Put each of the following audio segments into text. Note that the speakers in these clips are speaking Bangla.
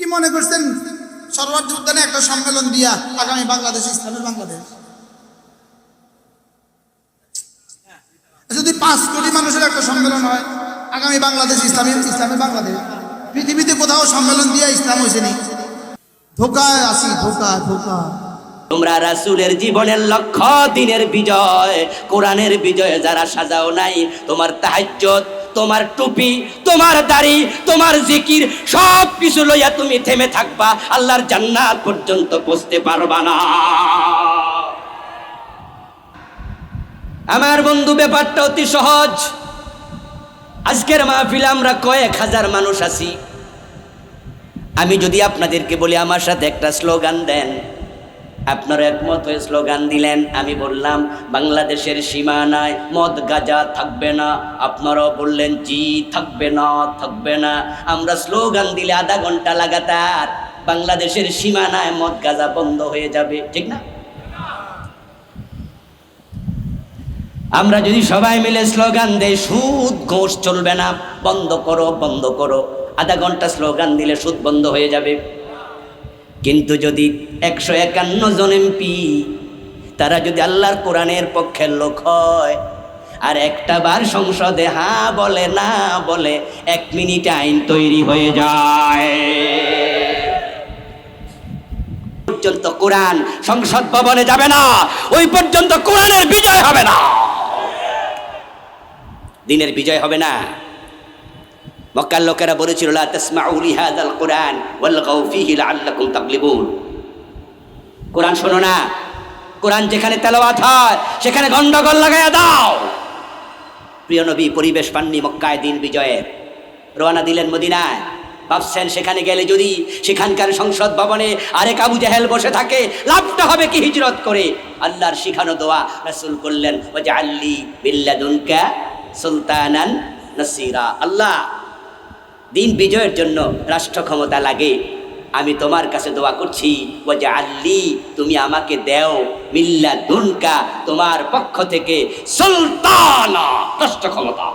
কি মনে করছেন? সরোয়ার্দী উদ্যানে একটা সম্মেলন দিয়া আগামী বাংলাদেশ, ইসলামের বাংলাদেশ। যদি পাঁচ কোটি মানুষের একটা সম্মেলন হয়, আগামী বাংলাদেশ ইসলামের ইসলামের বাংলাদেশ। পৃথিবীতে কোথাও সম্মেলন দিয়া ইসলাম হয়েছে নি? ধোকায় আসি ধোকা ধোকা তোমরা রাসূলের জীবনের লক্ষ্য, দিনের বিজয়, কোরআনের বিজয় যারা সাজাও নাই, তোমার তাহাজ্জুদ তোমার টুপি, তোমার দাড়ি, তোমার জিকির সব কিছু লইয়া তুমি থেমে থাকবা। আল্লাহর জান্নাত পর্যন্ত পৌঁছতে পারবা না। আমার বন্ধু, ব্যাপারটা অতি সহজ। আজকের মাহফিলে আমরা কয়েক হাজার মানুষ আছি। আমি যদি আপনাদেরকে বলি, আমার সাথে একটা স্লোগান দেন। আপনারা একমত হয়ে স্লোগান দিলেন, আমি বললাম, বাংলাদেশের সীমানায় মদ গাজা থাকবে না, আপনারাও বললেন, জি, থাকবে না থাকবে না। আমরা স্লোগান দিলে আধা ঘণ্টা লাগাতার বাংলাদেশের সীমানায় মদ গাজা বন্ধ হয়ে যাবে, ঠিক না? আমরা যদি সবাই মিলে স্লোগান দেই, সুদ ঘোষ চলবে না, বন্ধ করো বন্ধ করো। আধা ঘণ্টা স্লোগান দিলে সুদ বন্ধ হয়ে যাবে। কিন্তু যদি একশো একান্ন জন এমপি, তারা যদি আল্লাহর কোরআনের পক্ষের লোক হয়, আর একটা বার সংসদে হা বলে না বলে, এক মিনিট আইন তৈরি হয়ে যায়। পর্যন্ত কোরআন সংসদ ভবনে যাবে না, ওই পর্যন্ত কোরআনের বিজয় হবে না। দিনের বিজয় হবে না। মক্কার লোকেরা বলেছিল কোরআন শোনো না। কোরআন যেখানে তেলাওয়াত হয়, সেখানে গন্ডগোল লাগাইয়া দাও। প্রিয় নবী, পরিবেশ পাননি মক্কায় দিন বিজয়ের রওনা দিলেন মদিনায়। ভাবছেন সেখানে গেলে যদি সেখানকার সংসদ ভবনে আরেক আবু জাহেল বসে থাকে, লাভটা হবে কি হিজরত করে? আল্লাহর শিখানো দোয়া রাসূল করলেন ওয়া আল্লি বিল্লাদুনকা সুলতানান নাসিরা। আল্লাহ দিন বিজয়ের জন্য রাষ্ট্র ক্ষমতা লাগে। আমি তোমার কাছে দোয়া করছি ও যে আল্লি তুমি আমাকে দেও মিল্লা দুনকা তোমার পক্ষ থেকে সুলতানা রাষ্ট্র ক্ষমতা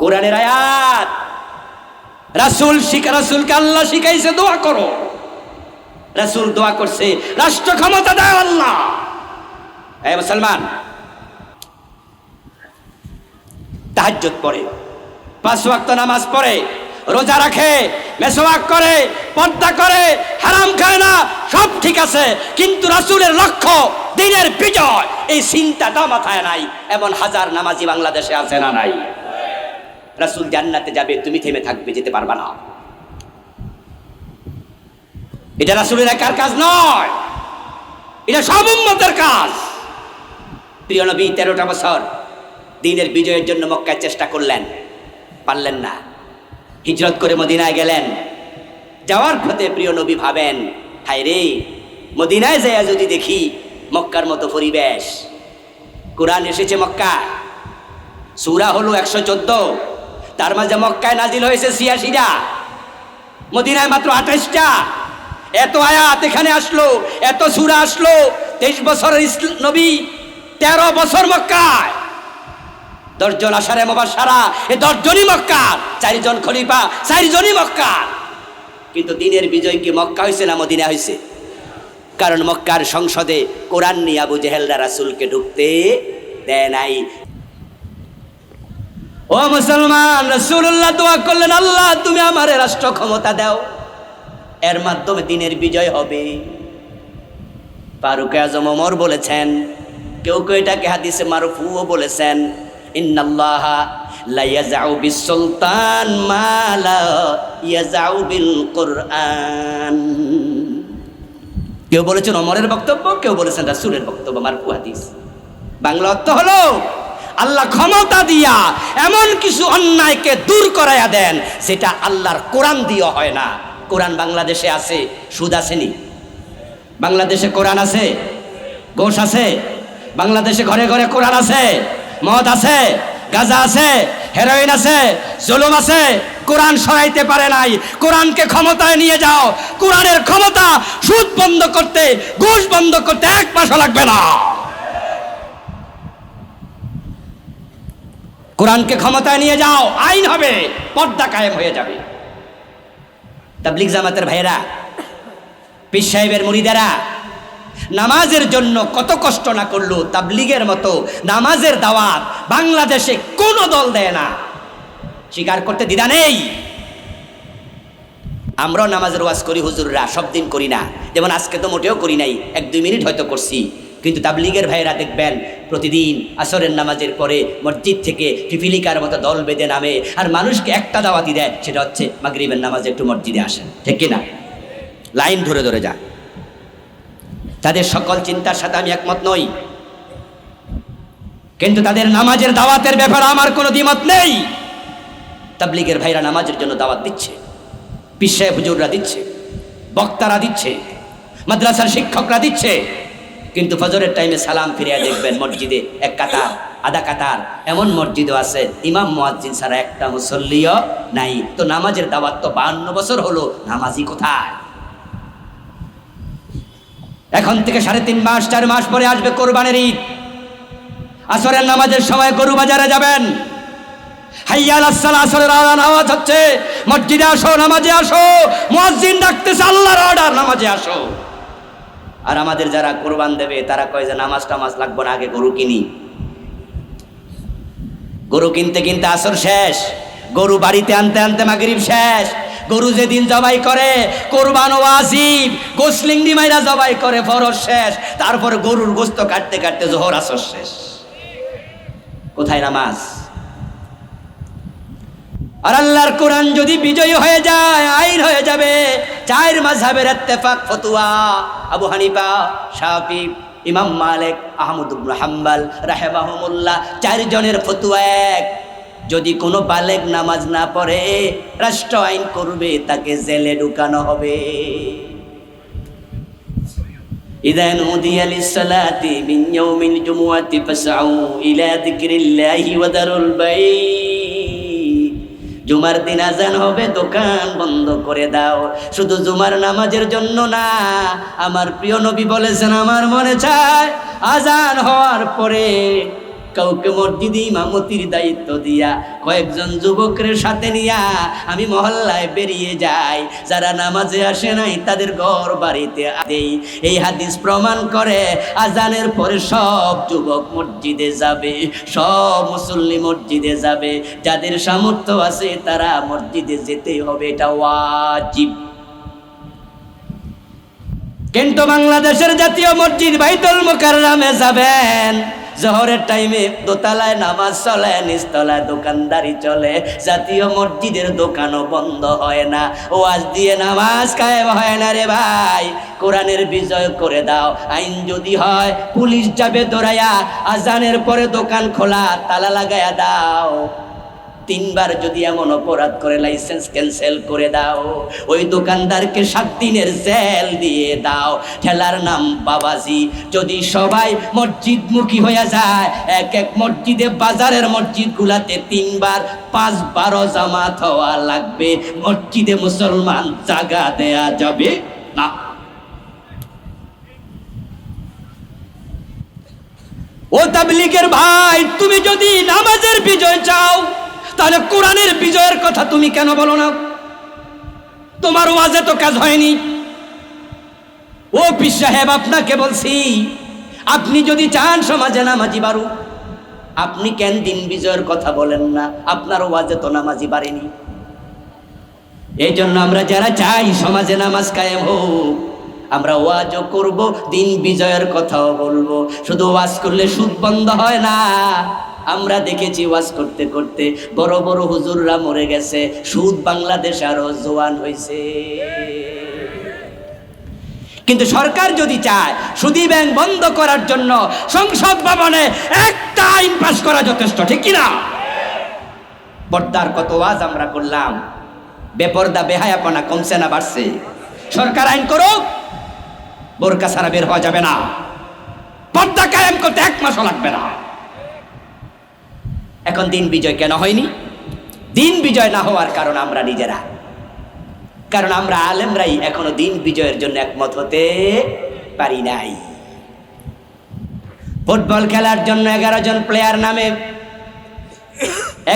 কোরআনের আয়াত, রাসূল শিখা, রাসূলকে আল্লাহ শিখাইছে, দোয়া করো। রাসূল দোয়া করছে রাষ্ট্র ক্ষমতা দেয় আল্লাহ মুসলমান তাহাজ্জুদ পড়ে। পাঁচ ওয়াক্ত নামাজ পড়ে, রোজা রাখে মেসোয়াক করে, পর্দা করে, হারাম খায় না, সব ঠিক আছে, কিন্তু রাসূলের লক্ষ্য, দিনের বিজয়। এই চিন্তাটা মাথায় নাই, এমন হাজার নামাজি বাংলাদেশে আছে না নাই। রাসূল জান্নাতে যাবে, তুমি থেমে থাকবে, যেতে পারবা না। এটা রাসূলের একার কাজ নয়, এটা সব উম্মতের কাজ। প্রিয় নবী, তেরোটা বছর দিনের বিজয়ের জন্য মক্কায় চেষ্টা করলেন। পারলেন না। হিজরত করে মদিনায় গেলেন। যাওয়ার পথে প্রিয় নবী ভাবেন, হায় রে, মদিনায় যায় যদি দেখি মক্কার মতো পরিবেশ। কোরআন এসেছে মক্কা সুরা হলো একশো চোদ্দ। তার মাঝে মক্কায় নাজিল হয়েছে ছিয়াশিটা। মদিনায় মাত্র আঠাশটা। এত আয়াত এখানে আসলো, এত সুরা আসলো। তেইশ বছরের নবী তেরো বছর মক্কায়। দশজন আসারে বাবা সারা এ দশজনই মক্কা, চারিজন খলিফা, চারিজনই মক্কা। কিন্তু দিনের বিজয় কি মক্কা হয়েছে না মদিনা হয়েছে কারণ মক্কার সংসদে কোরআন নিয়ে আবু জেহেলরা রাসুলকে ঢুকতে দেয় নাই। ও মুসলমান, রাসূলুল্লাহ দোয়া করলেন, আল্লাহ, তুমি আমার রাষ্ট্র ক্ষমতা দাও। এর মাধ্যমে দিনের বিজয় হবে। ফারুক আজম ওমর বলেছেন, কেউ কেউ এটাকে হাদিসে মারফুও বলেছেন। ইন্নাল্লাহা লা ইয়াজাউ বিস সুলতান মা লা ইয়াজাউ বিল কোরআন কেউ বলেছেন অমরের বক্তব্য, কেউ বলেছেন রাসুলের বক্তব্য আমার হাদিস। বাংলা অর্থ হলো, আল্লাহ ক্ষমতা দিয়া এমন কিছু অন্যায়কে দূর করাইয়া দেন, সেটা আল্লাহর কোরআন দিয়ে হয় না। কোরআন বাংলাদেশে আছে, সুদ আসেনি বাংলাদেশে কোরআন আছে, গোশ আছে? বাংলাদেশে ঘরে ঘরে কোরআন আছে? মদ আছে, গাজা আছে, হেরোইন আছে, জুলুম আছে, কোরআন সরাইতে পারে নাই। কোরআনকে ক্ষমতায় নিয়ে যাও। কোরআনের ক্ষমতা সুদ বন্ধ করতে, ঘুষ বন্ধ করতে এক মাসও লাগবে না। কোরআনকে ক্ষমতায় নিয়ে যাও, আইন হবে, পর্দা কায়েম হয়ে যাবে। তাবলিক জামাতের ভাইয়েরা, পীর সাহেবের মুরিদেরা নামাজের জন্য কত কষ্ট না করল তাবলিগের মতো নামাজের দাওয়াত বাংলাদেশে কোনো দল দেয় না। স্বীকার করতে দ্বিধা নেই। আমরাও নামাজের ওয়াজ করি, হুজুররা সব দিন করি না। যেমন আজকে তো মোটেও করি নাই, এক দুই মিনিট হয়তো করছি। কিন্তু তাবলিগের ভাইয়েরা দেখবেন, প্রতিদিন আসরের নামাজের পরে মসজিদ থেকে পিপিলিকার মতো দল বেঁধে নামে আর মানুষকে একটা দাওয়াতি দেয়, সেটা হচ্ছে মাগরিবের নামাজে একটু মসজিদে আসেন। ঠিক কিনা? লাইন ধরে ধরে যা তাদের সকল চিন্তার সাথে আমি একমত নই। কিন্তু তাদের নামাজের দাওয়াতের ব্যাপারে আমার কোনো দ্বিমত নেই। তাবলিগের ভাইরা নামাজের জন্য দাওয়াত দিচ্ছে পিসায় হুজুররা দিচ্ছে, বক্তারা দিচ্ছে, মাদ্রাসার শিক্ষকরা দিচ্ছে। কিন্তু ফজরের টাইমে সালাম ফিরিয়ে দেখবেন মসজিদে এক কাতার, আধা কাতার, এমন মসজিদও আছে, ইমাম, মুয়াজ্জিন ছাড়া একটা মুসল্লিও নাই। তো নামাজের দাওয়াত তো বান্ন বছর হলো, নামাজি কোথায়? এখন থেকে সাড়ে তিন মাস, চার মাস পরে আসবে কোরবানের ঈদ। আসরের নামাজের সময় গরু বাজারে যাবেন। হচ্ছে। মসজিদে আসো, নামাজে আসো। অর্ডার নামাজে আসো। আর আমাদের যারা দেবে, তারা কয় যে নামাজ না, আগে গরু কিনি। গরু কিনতে কিনতে আসর শেষ। গরু বাড়িতে আনতে আনতে মাগরিব শেষ। গরু যেদিন জবাই করে, কোরবান ও আসিব গোসলিংডি মাইরা জবাই করে, ফরজ শেষ। তারপরে গরুর গোস্ত কাটতে কাটতে জোহর, আসর শেষ। কোথায় নামাজ? আর আল্লাহর কোরআন যদি বিজয়ী হয়ে যায়, আইন হয়ে যাবে, চার মাঝহাবের ইত্তেফাক, ফতুয়া, আবু হানিফা, শাফি, ইমাম মালিক, আহমদ ইবনে হাম্বল, রাহেমাহুমুল্লাহ, চারজনের ফতুয়া এক। যদি কোনো বালেক নামাজ না পড়ে রাষ্ট্র আইন করবে তাকে জেলে ঢুকানো হবে إذا نودي للصلاة من يوم الجمعة فاسعوا إلى ذكر الله وذروا البيع জুমার দিন আজান হবে দোকান বন্ধ করে দাও শুধু জুমার নামাজের জন্য না আমার প্রিয় নবী বলেছেন আমার মনে চায় আজান হওয়ার পরে কাউকে মসজিদে ইমামতির দায়িত্ব দিয়া কয়েকজন যুবকের সাথে নিয়া আমি মহল্লায় বেরিয়ে যাই। যারা নামাজে আসে নাই, তাদের ঘর বাড়িতে দেই এই হাদিস প্রমাণ করে, আজানের পরে সব যুবক মসজিদে যাবে, সব মুসল্লি মসজিদে যাবে। যাদের সামর্থ্য আছে, তারা মসজিদে যেতেই হবে, এটা ওয়াজিব। কিন্তু বাংলাদেশের জাতীয় মসজিদ বাইতুল মুকাররমে যাবেন। জহরের টাইমে দোতলায় নামাজ চলে, নিচতলায় দোকানদারি চলে। জাতীয় মসজিদের দোকানও বন্ধ হয় না। ওয়াজ দিয়ে নামাজ কায়েম হয় না রে ভাই। কোরআনের বিজয় করে দাও, আইন যদি হয়, পুলিশ যাবে দৌড়াইয়া, আজানের পরে দোকান খোলা, তালা লাগাইয়া দাও। তিনবার যদি এমন অপরাধ করে লাইসেন্স ক্যান্সেল করে দাও, ওই দোকানদারকে সাত দিনের জেল দিয়ে দাও। ঠেলার নাম বাবাজি। যদি সবাই মসজিদমুখী হয়ে যায়, এক এক মসজিদে, বাজারের মসজিদ গুলাতে তিনবার পাঁচ বারো জামাত হওয়া লাগবে। মসজিদে মুসলমান জাগা দেয়া যাবে না। ও তাবলিকের ভাই, তুমি যদি নামাজের বিজয় চাও তাহলে কোরআনের বিজয়ের কথা তুমি কেন বলো না? তোমার ওয়াজে তো কাজ হয়নি। ও পীর সাহেব, আপনাকে বলছি, আপনি যদি চান সমাজে নামাজি বাড়ু আপনি কেন দিন বিজয়ের কথা বলেন না? আপনার ওয়াজে তো নামাজি বাড়েনি। এই জন্য আমরা যারা চাই সমাজে নামাজ কায়েম হোক, আমরা ওয়াজও করব, দিন বিজয়ের কথাও বলব। শুধু ওয়াজ করলে সুদ বন্ধ হয় না। আমরা দেখেছি ওয়াজ করতে করতে বড় বড় হুজুররা মরে গেছে। সুদ বাংলাদেশ আরও জোয়ান হয়েছে কিন্তু সরকার যদি চায়, সুদী ব্যাংক বন্ধ করার জন্য সংসদ ভবনে একটা আইন পাস করা যথেষ্ট, ঠিক কিনা? পর্দার কত ওয়াজ আমরা করলাম। বেপর্দা, বেহায়াপনা কমছে না, বাড়ছে। সরকার আইন করুক, বোরকা ছাড়া বের হওয়া যাবে না। পর্দা কায়েম করতে এক মাসও লাগবে না। এখন দিন বিজয় কেন হয়নি? দিন বিজয় না হওয়ার কারণ আমরা নিজেরা। কারণ আমরা আলেমরাই এখনও দিন বিজয়ের জন্য একমত হতে পারি নাই। ফুটবল খেলার জন্য এগারো জন প্লেয়ার নামে,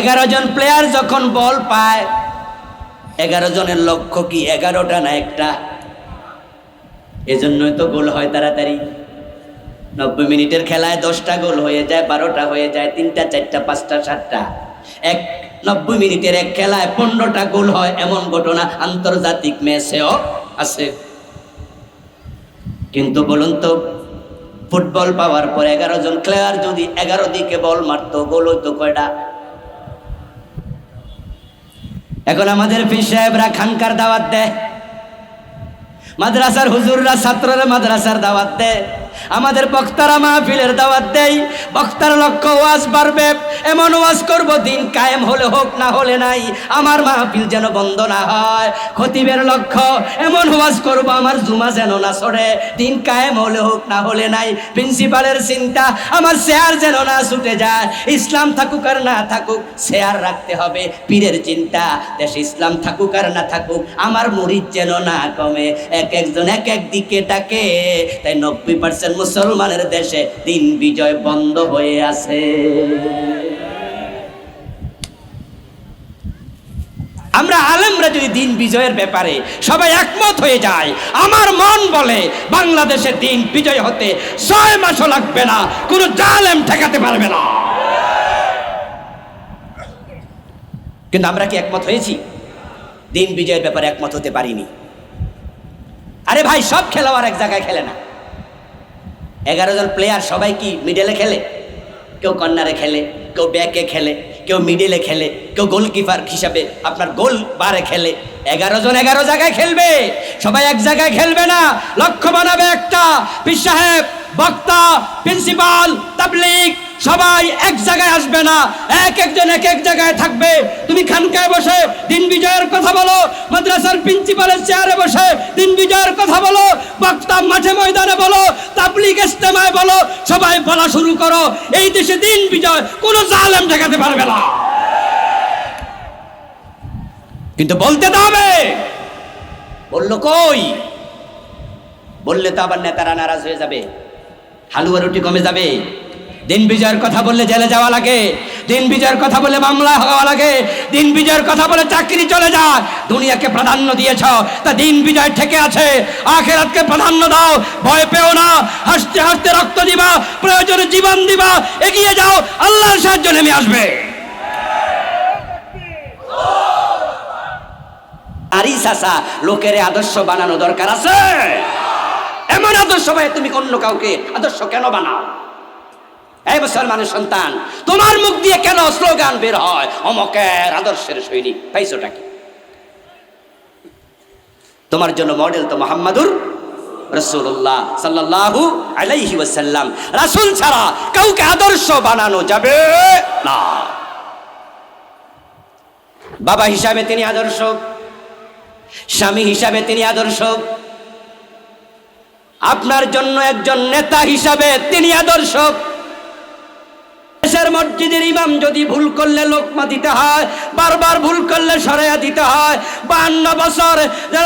এগারো জন প্লেয়ার যখন বল পায়, এগারো জনের লক্ষ্য কি এগারোটা না একটা? এজন্যই তো গোল হয় তাড়াতাড়ি। নব্বই মিনিটের খেলায় দশটা গোল হয়ে যায়, বারোটা হয়ে যায়, তিনটা, চারটা, পাঁচটা, সাতটা। এক, নব্বই মিনিটের এক খেলায় পনেরোটা গোল হয়, এমন ঘটনা আন্তর্জাতিক ম্যাচেও আছে। কিন্তু বলুন তো, ফুটবল পাওয়ার পর এগারো জন প্লেয়ার যদি এগারো দিকে বল মারতো, গোল হইতো কয়টা? এখন আমাদের পীর সাহেবরা খানকার দাওয়াত দেয়। মাদ্রাসার হুজুররা ছাত্ররা মাদ্রাসার দাওয়াত দেয়। আমাদের বক্তারা মাহফিলের দাওয়াত দেয় বক্তার লক্ষ্য ওয়াজ বাড়বে। এমন ওয়াজ করব, দিন কায়েম হলে হোক না হলে নাই। আমার মাহফিল যেন বন্ধ না হয়। খতিবের লক্ষ্য, এমন ওয়াজ করব, আমার জুমা যেন না সরে। দিন কায়েম হলে হোক না হলে নাই। প্রিন্সিপালের চিন্তা, আমার শেয়ার যেন না ছুটে যায়। ইসলাম থাকুক আর না থাকুক, শেয়ার রাখতে হবে পীরের চিন্তা। দেশে ইসলাম থাকুক আর না থাকুক, আমার মুরিদ যেন না কমে। এক একজন এক এক দিকে ডাকে। তাই নব্বই পার্সেন্ট মুসলমানের দেশে দিন বিজয় বন্ধ হয়ে আছে। আমরা আলেমরা যদি দিন বিজয়ের ব্যাপারে সবাই একমত হয়ে যায়, আমার মন বলে বাংলাদেশের দিন বিজয় হতে ছয় মাসও লাগবে না, কোনো জালেম ঠেকাতে পারবে না। কিন্তু আমরা কি একমত হয়েছি? দিন বিজয়ের ব্যাপারে একমত হতে পারিনি। আরে ভাই, সব খেলোয়াড় এক জায়গায় খেলে না। এগারো জন প্লেয়ার সবাই কি মিডলে খেলে? কেউ কর্নারে খেলে, কেউ ব্যাকে খেলে, কেউ মিডলে খেলে, কেউ গোলকিপার হিসাবে আপনার গোল বারে খেলে। এগারো জন এগারো জায়গায় খেলবে, সবাই এক জায়গায় খেলবে না। লক্ষ্য বানাবে একটা, পীর সাহেব, বক্তা প্রিন্সিপাল তাবলিগ, সবাই এক জায়গায় আসবে না। এক একজন এক এক জায়গায় থাকবে। তুমি খানকায় বসে দিন বিজয়ের কথা বলো, মাদ্রাসার প্রিন্সিপালের চেয়ারে বসে দিন বিজয়ের কথা বলো বক্তা মাঠে ময়দানে বলো তাবলিগ ইস্তেমায় বলো, সবাই বলা শুরু করো। এই দেশে দিন বিজয়, কোনো জালেম ঠেকাতে পারবে না। কিন্তু বলতে তো হবে। বলল কই? বললে তো আবার নেতারা নারাজ হয়ে যাবে, হালুয়া রুটি কমে যাবে। দিন বিজয়ের কথা বললে জেলে যাওয়া লাগে, দিন বিজয়ের কথা বলে মামলা হওয়া লাগে, দিন বিজয়ের কথা বলে চাকরি চলে যায়, দুনিয়াকে প্রাধান্য দিয়েছ, তা দিন বিজয় ঠেকে আছে, আখেরাতকে প্রাধান্য দাও, ভয় পেও না, হাসতে হাসতে রক্ত দিবা, প্রয়োজনে জীবন দিবা, এগিয়ে যাও, আল্লাহর সাহায্য নেমে আসবে। আরি সাসা, লোকের আদর্শ বানানো দরকার আছে। এমন আদর্শ ভাই, তুমি অন্য কাউকে আদর্শ কেন বানাও? এই মুসলমানের সন্তান, তোমার মুখ দিয়ে কেন স্লোগান বের হয়? অমকের আদর্শের সৈনিক পাইছোটা কি? তোমার জন্য মডেল তো মোহাম্মদুর রসুল্লাহ সাল্লাল্লাহু আলাইহি ওয়াসাল্লাম। রাসূল ছাড়া কাউকে আদর্শ বানানো যাবে না। বাবা হিসাবে তিনি আদর্শ, স্বামী হিসাবে তিনি আদর্শ। আপনার জন্য একজন নেতা হিসাবে তিনি আদর্শ। মসজিদের ইমাম যদি ভুল করলে লোকমা দিতে হয়, বারবার ভুল করলে সরাইয়া দিতে হয়। বান্ন বছর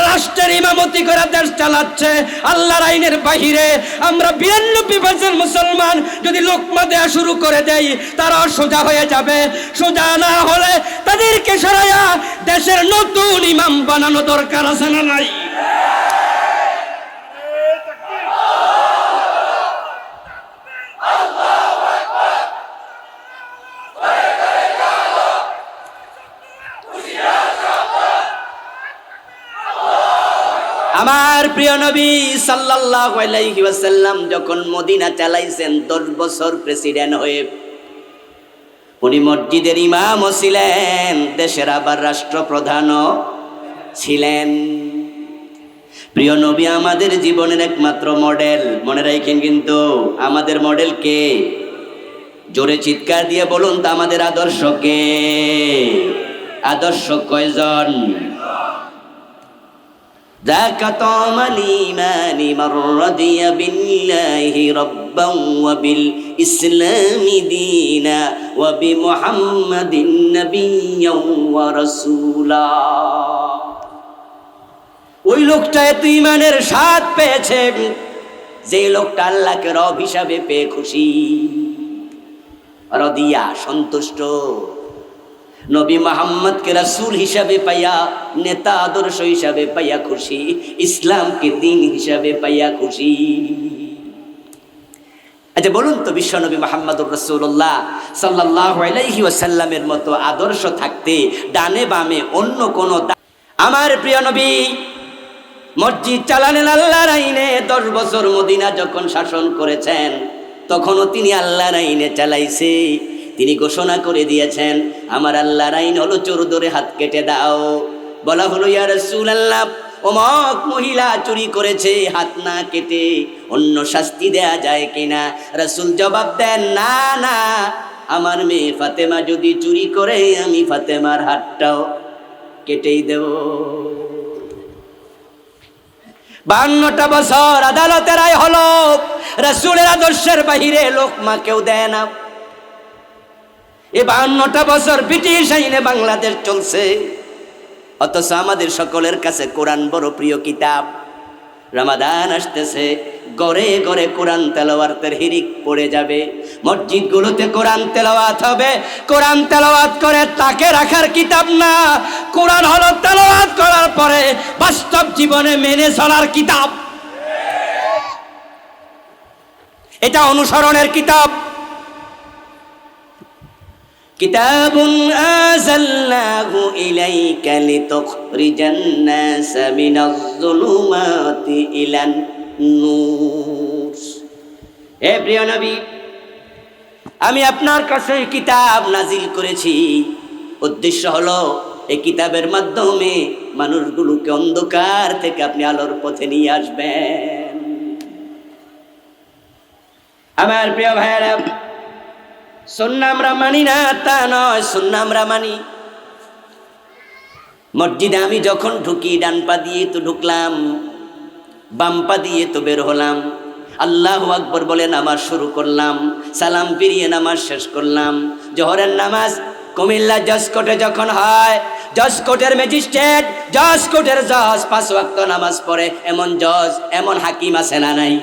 রাষ্ট্রের ইমামতি করে দেশ চালাচ্ছে, আল্লাহর আইনের বাহিরে। আমরা বিরানব্বই পার্সেন্ট মুসলমান যদি লোকমা দেয়া শুরু করে দেই তারাও সোজা হয়ে যাবে। সোজা না হলে তাদেরকে সরাইয়া দেশের নতুন ইমাম বানানো দরকার আছে না নাই? আমার প্রিয় নবী সাল্লাল্লাহু আলাইহি ওয়াসাল্লাম যখন মদিনা চালাইছেন 10 বছর প্রেসিডেন্ট হয়ে উনি মসজিদের ইমামও ছিলেন, দেশের আবার রাষ্ট্রপ্রধানও ছিলেন। প্রিয় নবী, আমাদের জীবনের একমাত্র মডেল, মনে রাখেন কিন্তু আমাদের মডেল কে? জোরে চিৎকার দিয়ে বলুন তো, আমাদের আদর্শ কে? আদর্শ কয়জন? ذاك طعم الإيمان من رضي بالله ربا وبالإسلام دينا وبمحمد نبيا ورسولا ওই লোকটা এত ইমানের স্বাদ পেয়েছে যে লোকটা আল্লাহকে রব হিসাবে পেয়ে খুশি রদিয়া সন্তুষ্ট নবী মোহাম্মদকে রাসূল হিসাবে পাইয়া, নেতা আদর্শ হিসাবে পাইয়া খুশি, ইসলামকে দিন হিসাবে পাইয়া খুশি। আচ্ছা বলুন তো বিশ্বনবী মোহাম্মদুর রসুল্লাহ সাল্লাহ আলাইহি ওয়াসাল্লামের মতো আদর্শ থাকতে, ডানে বামে অন্য কোনো আমার প্রিয় নবী, মসজিদ চালানেন আল্লাহর আইনে, দশ বছর মদিনা যখন শাসন করেছেন, তখনও তিনি আল্লাহর আইনে চালাইছে। তিনি ঘোষণা করে দিয়েছেন, আমার আল্লাহর আইন হলো চোর ধরে হাত কেটে দাও। বলা হলো, ইয়া রসুল আল্লাহ অমক মহিলা চুরি করেছে, হাত না কেটে অন্য শাস্তি দেয়া যায় কিনা? রসুল জবাব দেন, না না, আমার মেয়ে ফাতেমা যদি চুরি করে, আমি ফাতেমার হাতটাও কেটেই দেব। বান্নটা বছর আদালতের রায় হলো, রসুলের আদর্শের বাহিরে লোকমা কেউ দেয় না। এ বান্নটা বছর ব্রিটিশ আইনে বাংলাদেশ চলছে। অথচ আমাদের সকলের কাছে কোরআন বড় প্রিয় কিতাব। রামাদান আসতেছে, গড়ে গড়ে কোরআন তেলাওয়াতের হিরিক পড়ে যাবে। মসজিদগুলোতে কোরআন তেলাওয়াত হবে, কোরআন তেলাওয়াত করে তাকে রাখার কিতাব না। কোরআন হলো তেলাওয়াত করার পরে বাস্তব জীবনে মেনে চলার কিতাব। এটা অনুসরণের কিতাব। كتاب أنزلناه إليك لتخرج الناس من الظلمات إلى النور হে প্রিয় নবী আমি আপনার কাছে এই কিতাব নাজিল করেছি উদ্দেশ্য হলো এই কিতাবের মাধ্যমে মানুষগুলোকে অন্ধকার থেকে আপনি আলোর পথে নিয়ে আসবেন আমার প্রিয় ভাইয়েরা সুন্না আমরা মানি না, তা নয়, সুন্না আমরা মানি। মসজিদে আমি যখন ঢুকি, ডান পা দিয়ে তো ঢুকলাম, বাম পা দিয়ে তো বের হলাম। আল্লাহ আকবর বলে নামাজ শুরু করলাম, সালাম ফিরিয়ে নামাজ শেষ করলাম। জহরের নামাজ কুমিল্লা জজ কোর্টে যখন হয় জজ কোর্টের ম্যাজিস্ট্রেট জজ কোর্টের জজ পাঁচ ওয়াক্ত নামাজ পড়ে, এমন জজ, এমন হাকিম আছে না নাই?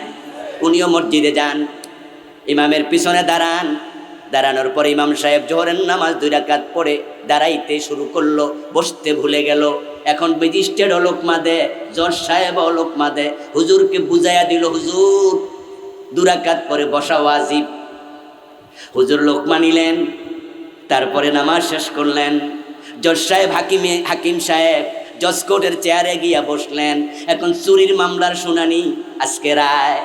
উনিও মসজিদে যান, ইমামের পিছনে দাঁড়ান দাঁড়ানোর পরে ইমাম সাহেব জোহরের নামাজ দুই রাকাত পড়ে দাঁড়াইতে শুরু করল, বসতে ভুলে গেল। এখন ম্যাজিস্ট্রেট লোকমা দে জজ সাহেব লোকমা দে হুজুরকে বুঝাইয়া দিল, হুজুর দুরাকাত পরে বসা ওয়াজিব। হুজুর লোকমা নিলেন তারপরে নামাজ শেষ করলেন। জজ সাহেব, হাকিমে, হাকিম সাহেব জজ কোর্টের চেয়ারে গিয়া বসলেন। এখন চুরির মামলার শুনানি আজকে রায়।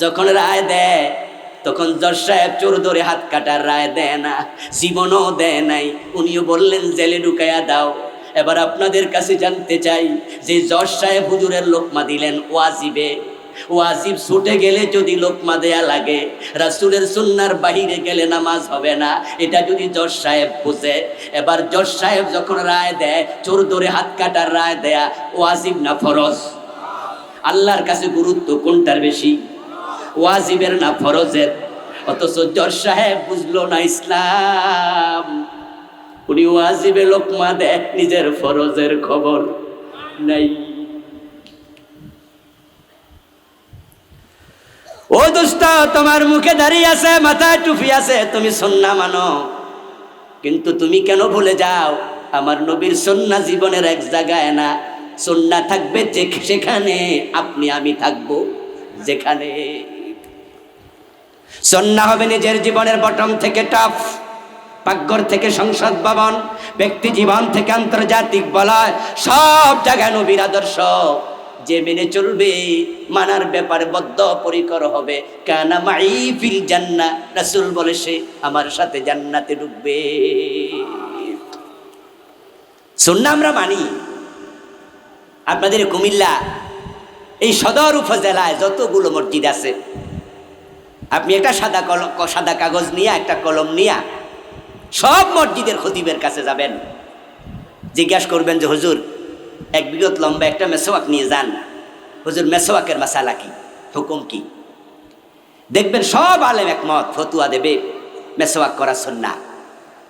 যখন রায় দেয় তখন জজ সাহেব চোর ধরে হাত কাটার রায় দেয় না, জীবনও দেয় নাই। উনিও বললেন, জেলে ঢুকাইয়া দাও। এবার আপনাদের কাছে জানতে চাই যে জজ সাহেব হুজুরের লোকমা দিলেন ওয়াজিবে। ওয়াজিব ছুটে গেলে যদি লোকমা দেয়া লাগে, রাসুলের সুন্নার বাহিরে গেলে নামাজ হবে না, এটা যদি জজ সাহেব বুঝে। এবার জজ সাহেব যখন রায় দেয়, চোর ধরে হাত কাটার রায় দেয়া ওয়াজিব না ফরজ? আল্লাহর কাছে গুরুত্ব কোনটার বেশি? ওয়াজিবের না ফরজের। অথচ জর সাহেব বুঝলো না ইসলাম। উনি ওয়াজিবে লোকমা দেয়, নিজের ফরজের খবর নাই। ও দোস্ত তোমার মুখে দাঁড়িয়ে আছে, মাথায় টুপি আছে, তুমি সন্না মানো। কিন্তু তুমি কেন ভুলে যাও? আমার নবীর সন্না জীবনের এক জায়গায় না। সন্না থাকবে যে সেখানে, আপনি আমি থাকব যেখানে। সন্না হবে নিজের জীবনের বটম থেকে টাফ। পাকঘর থেকে সংসদ ভবন, ব্যক্তি জীবন থেকে আন্তর্জাতিক বলয়। সব জায়গায় নবীর আদর্শ। যে মেনে চলবে, মানার ব্যাপারে বদ্ধ পরিকর হবে। কানা মাই ফিল জান্না, রাসুল বলে সে আমার সাথে জান্নাতে ঢুকবে। সুন্না আমরা মানি। আপনাদের কুমিল্লা, এই সদর উপজেলায় যতগুলো মসজিদ আছে আপনি একটা সাদা কলম সাদা কাগজ নিয়ে, একটা কলম নিয়ে, সব মসজিদের খতিবের কাছে যাবেন। জিজ্ঞাসা করবেন যে, হুজুর, এক বিগত লম্বা একটা মেসোয়াক নিয়ে যান। হুজুর, মেসোয়াকের মাসালা কি? হুকুম কি? দেখবেন সব আলেম একমত, ফতুয়া দেবে, মেসোয়াক করা সন্না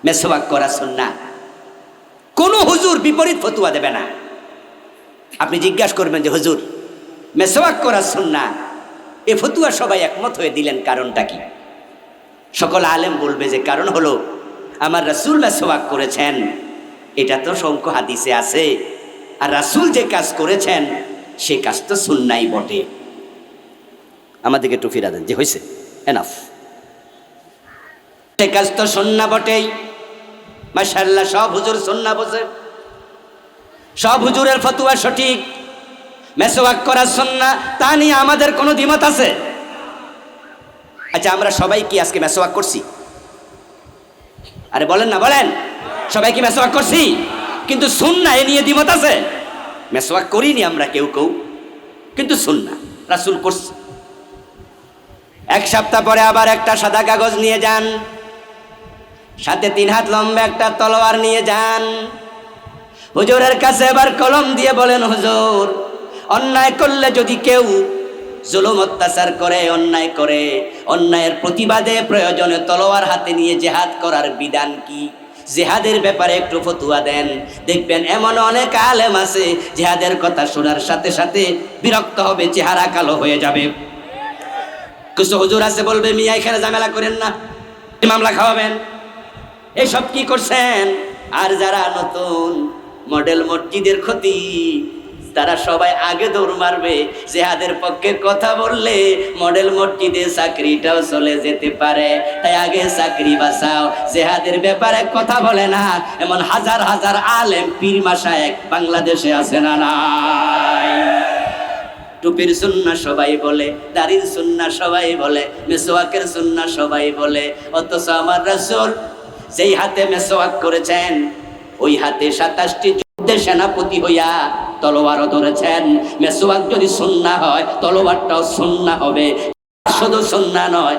মেসোয়াক করা সন্না কোনো হুজুর বিপরীত ফতুয়া দেবে না। আপনি জিজ্ঞাসা করবেন যে, হুজুর, মেসোয়াক করা সন্না এ ফতুয়া সবাই একমত হয়ে দিলেন কারণটা কি? সকল আলেম বলবে যে কারণ হলো, আমার রাসুল মেসোয়াক করেছেন, এটা তো শঙ্খ হাদিসে আছে, আর রাসূল যে কাজ করেছেন, সে কাজ তো সুন্নাই বটে। আমাদেরকে একটু ফিরা দেন, যে হয়েছে এনাফ সে কাজ তো সন্না বটেই মাশাল্লাহ সব হুজুর সন্না বসে সব হুজুরের ফতুয়া সঠিক মেসোয়াক করার সন্না, তা নিয়ে আমাদের কোনো দ্বিমত আছে? আচ্ছা আমরা সবাই কি আজকে মেসোয়াক করছি? আরে বলেন না, বলেন। সবাই কি মেসোয়াক করছি? কিন্তু সুন্না, এ নিয়ে দ্বিমত আছে? মেসোয়াক করিনি আমরা কেউ কেউ, কিন্তু সুন্না, রাসুল করছে। এক সপ্তাহ পরে আবার একটা সাদা কাগজ নিয়ে যান, সাথে তিন হাত লম্বা একটা তলোয়ার নিয়ে যান। হুজুরের কাছে এবার কলম দিয়ে বলেন, হুজুর অন্যায় করলে যদি কেউ জুলুম অত্যাচার করে, অন্যায় করে, অন্যায়ের প্রতিবাদে প্রয়োজনে তলোয়ার হাতে নিয়ে জেহাদ করার বিধান কি? জেহাদের ব্যাপারে একটু ফতুয়া দেন। দেখবেন এমন অনেক আলেম আছে, জেহাদের কথা শোনার সাথে সাথে বিরক্ত হবে, চেহারা কালো হয়ে যাবে। কিছু হুজুর আছে বলবে, মিয়া, এখানে ঝামেলা করেন না, মামলা খাওয়াবেন। এসব কি করছেন? আর যারা নতুন মডেল মসজিদের ক্ষতি তারা সবাই আগে দৌড় মারবে। জেহাদের পক্ষে কথা বললে মডেল মসজিদে চাকরিটাও চলে যেতে পারে। তাই আগে চাকরি বাঁচাও। জেহাদের ব্যাপারে কথা বলে না। এমন হাজার হাজার আলেম পীর মাসায়েক বাংলাদেশে আছে না নাই। টুপির সুন্না সবাই বলে, দাড়ির সুন্না সবাই বলে, মেসোয়াকের সুন্না সবাই বলে। অথচ আমার রাসূল যেই হাতে মেসোয়াক করেছেন, ওই হাতে সাতাশটি যুদ্ধের সেনাপতি হইয়া তলোয়ারও ধরেছেন। মেসোয়াক যদি সুন্না হয়, তলোয়ারটাও সুন্না হবে। শুধু সুন্না নয়,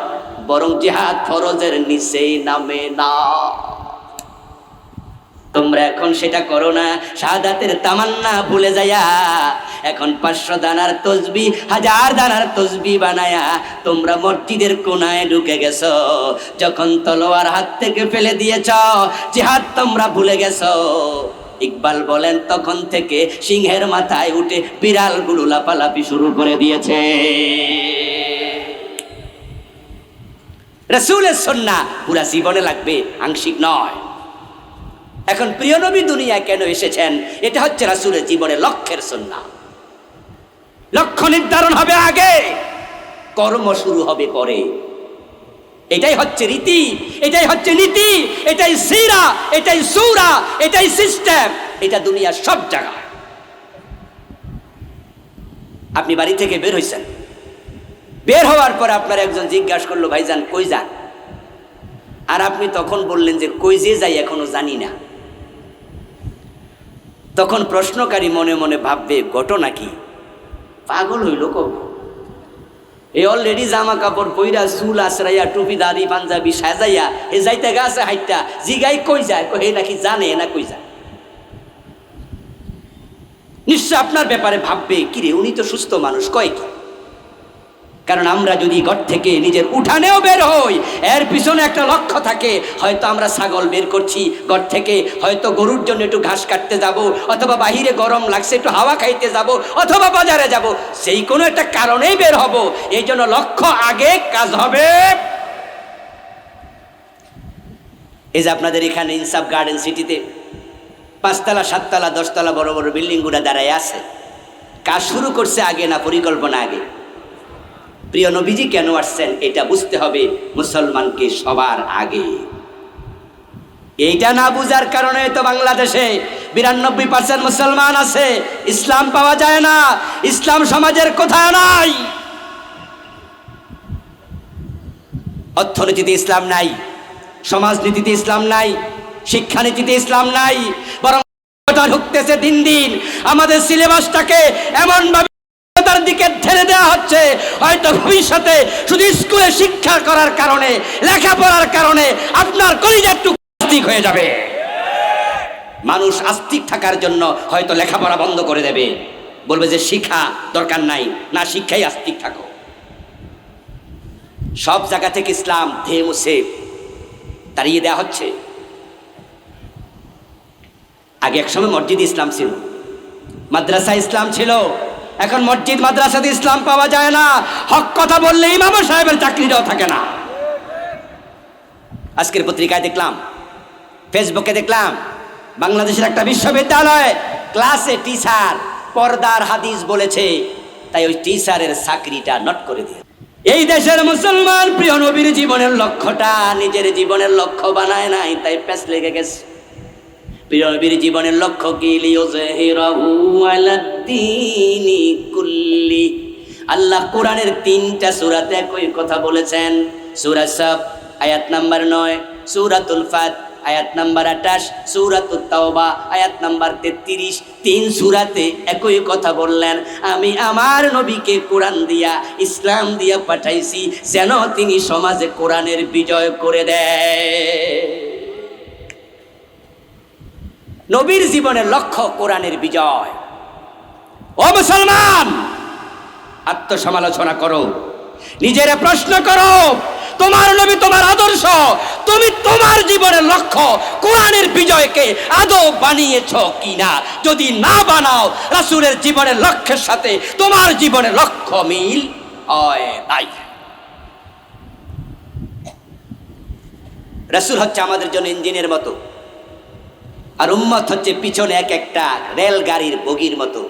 বরং জিহাদ ফরজের নিচেই নামে না। তোমরা এখন সেটা করো না, শাহাদাতের তামান্না ভুলে যায়া এখন পাঁচশো দানার তসবি, হাজার দানার তসবি বানায়া তোমরা মসজিদের কোনায় ঢুকে গেছো। যখন তলোয়ার হাত থেকে ফেলে দিয়েছ হাত তোমরা ভুলে গেছো। ইকবাল বলেন, তখন থেকে সিংহের মাথায় উঠে বিড়ালগুলো লাপালাপি শুরু করে দিয়েছে। রসুলের সন্না পুরা জীবনে লাগবে, আংশিক নয়। এখন প্রিয় নবী দুনিয়ায় কেন এসেছেন? এটা হচ্ছে রাসুলের জীবনে লক্ষ্যের সন্না। লক্ষ্য নির্ধারণ হবে আগে, কর্ম শুরু হবে পরে। এটাই হচ্ছে রীতি, এটাই হচ্ছে নীতি, এটাই সিরা, এটাই সুরা, এটাই সিস্টেম, এটা দুনিয়ার সব জায়গায়। আপনি বাড়ি থেকে বের হয়েছেন বের হওয়ার পর আপনার একজন জিজ্ঞাসা করল, ভাইজান, কই যান? আর আপনি তখন বললেন যে, কই যে যাই এখনও জানি না। তখন প্রশ্নকারী মনে মনে ভাববে, ঘটনা কি? পাগল হইল কব এই অলরেডি জামা কাপড় পইরা চুল আশ্রাইয়া টুপি, দাড়ি, পাঞ্জাবি সাজাইয়া, এ যাইতে গাছে হাইটা জিগাই কই যায়? হে নাকি জানে না কই যায়? নিশ্চয় আপনার ব্যাপারে ভাববে, কিরে, উনি তো সুস্থ মানুষ, কয় কি? কারণ আমরা যদি ঘর থেকে নিজের উঠানেও বের হই, এর পিছনে একটা লক্ষ্য থাকে, হয়তো আমরা ছাগল বের করছি ঘর থেকে, হয়তো গরুর জন্য একটু ঘাস কাটতে যাব, অথবা বাহিরে গরম লাগছে, একটু হাওয়া খাইতে যাব, অথবা বাজারে যাব। সেই কোনো একটা কারণেই বের হব। এই জন্য লক্ষ্য আগে, কাজ হবে। এই যে আপনাদের এখানে ইনসাফ গার্ডেন সিটিতে পাঁচতলা, সাততলা, দশতলা বড় বড় বিল্ডিংগুলো দাঁড়ায় আছে। কাজ শুরু করছে আগে না পরিকল্পনা আগে? প্রিয় নবীজি কেন আসছেন এটা বুঝতে হবে মুসলমানকে সবার আগে। এইটা না বুঝার কারণে তো বাংলাদেশে বিরানব্বই পার্সেন্ট মুসলমান আছে, ইসলাম পাওয়া যায় না, ইসলাম সমাজের কোথায় নাই। অর্থনীতিতে ইসলাম নাই, সমাজনীতিতে ইসলাম নাই, শিক্ষানীতিতে ইসলাম নাই, বরং ঢুকতেছে দিন দিন। আমাদের সিলেবাসটাকে এমন তার দিকে ঠেলে দেওয়া হচ্ছে। হয়তো ভবিষ্যতে শুধু স্কুলে শিক্ষা করার কারণে, লেখাপড়ার কারণে আপনার কলিজা একটু আস্তিক হয়ে যাবে। মানুষ আস্তিক থাকার জন্য হয়তো লেখাপড়া বন্ধ করে দেবে। বলবে যে শিক্ষা দরকার নাই, না শিক্ষাই আস্তিক থাকো সব জায়গা থেকে ইসলাম মুছে তাড়িয়ে দেওয়া হচ্ছে। আগে একসময় মসজিদ ইসলাম ছিল মাদ্রাসা ইসলাম ছিল। এখন মসজিদ, মাদ্রাসাতে ইসলাম পাওয়া যায় না। হক কথা বললে ইমাম সাহেবের চাকরিটাও থাকে না। আজকের পত্রিকায় দেখলাম, ফেসবুকে দেখলাম, বাংলাদেশের একটা বিশ্ববিদ্যালয় ক্লাসে টিচার পর্দার হাদিস বলেছে, তাই ওই টিচারের চাকরিটা নট করে দিয়ে এই দেশের মুসলমান প্রিয় নবীর জীবনের লক্ষ্যটা নিজের জীবনের লক্ষ্য বানায় নাই, তাই প্যাস লেগে গেছে। প্রিয় নবীর জীবনের লক্ষ্য কি? আল্লাহ কোরআনের তিনটা সূরাতে একই কথা বলেছেন। সূরা আয়াত নাম্বার নয়। সূরাতুল ফাত, আয়াত নাম্বার আঠাশ। সূরাতুত তাওবা, আয়াত নাম্বার তেত্রিশ। তিন সূরাতে একই কথা বললেন, আমি আমার নবীকে কোরআন দিয়া, ইসলাম দিয়া পাঠাইছি, যেন তিনি সমাজে কোরআনের বিজয় করে দেয়। নবীর জীবনের লক্ষ্য কোরআনের বিজয়। ও মুসলমান, আত্মসমালোচনা করো, নিজেরা প্রশ্ন করো, তোমার নবী তোমার আদর্শ, তুমি তোমার জীবনের লক্ষ্য কোরআনের বিজয়কে আদৌ বানিয়েছ কিনা? যদি না বানাও, রাসূলের জীবনের লক্ষ্যের সাথে তোমার জীবনের লক্ষ্য মিল হয় তাই রাসূল হচ্ছে আমাদের জন্য ইঞ্জিনের মতো। আর উম্মত হচ্ছে পিছনে এক একটা রেলগাড়ির বগির মতো।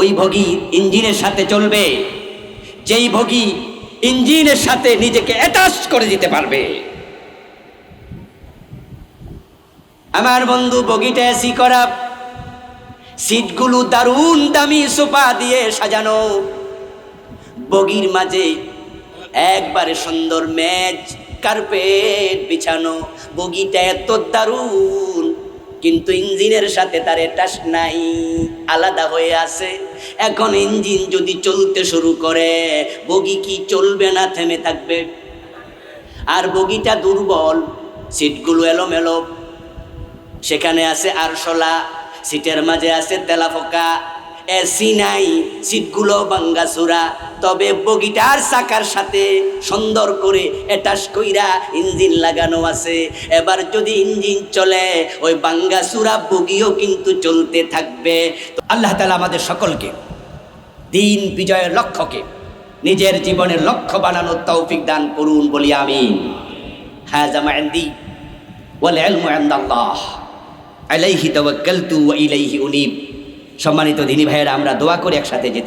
ওই বগি ইঞ্জিনের সাথে চলবে, যেই বগি ইঞ্জিনের সাথে নিজেকে অ্যাটাচ করে দিতে পারবে। আমার বন্ধু, বগিটা এসি করা সিটগুলো দারুণ দামি সোফা দিয়ে সাজানো। বগির মাঝে একবারে সুন্দর মেজ কার্পেট বিছানো, বগিটা এত দারুণ, কিন্তু ইঞ্জিনের সাথে তার টাস নাই, আলাদা হয়ে আছে। এখন ইঞ্জিন যদি চলতে শুরু করে, বগি কি চলবে না থেমে থাকবে? আর বগিটা দুর্বল, সিটগুলো এলোমেলো। সেখানে আছে আরশোলা, সিটের মাঝে আছে তেলাফোকা এসি নাই, সিটগুলো বাঙ্গাসুরা তবে বগিটার চাকার সাথে সুন্দর করে অ্যাটাচ কইরা ইঞ্জিন লাগানো আছে। এবার যদি ইঞ্জিন চলে, ওই বাঙ্গাসুরা বগিও কিন্তু চলতে থাকবে। তো আল্লাহ তালা আমাদের সকলকে, দিন বিজয়ের লক্ষ্যকে, নিজের জীবনের লক্ষ্য বানানোর তৌফিক দান করুন বলি আমিন। হ্যাঁ জামায়ন্দি ওয়াল আল্লাহ আলাইহি তাওয়াক্কালতু ওয়া ইলাইহি উনীব। সম্মানিত দিনী ভাইয়েরা আমরা দোয়া করে একসাথে যেতে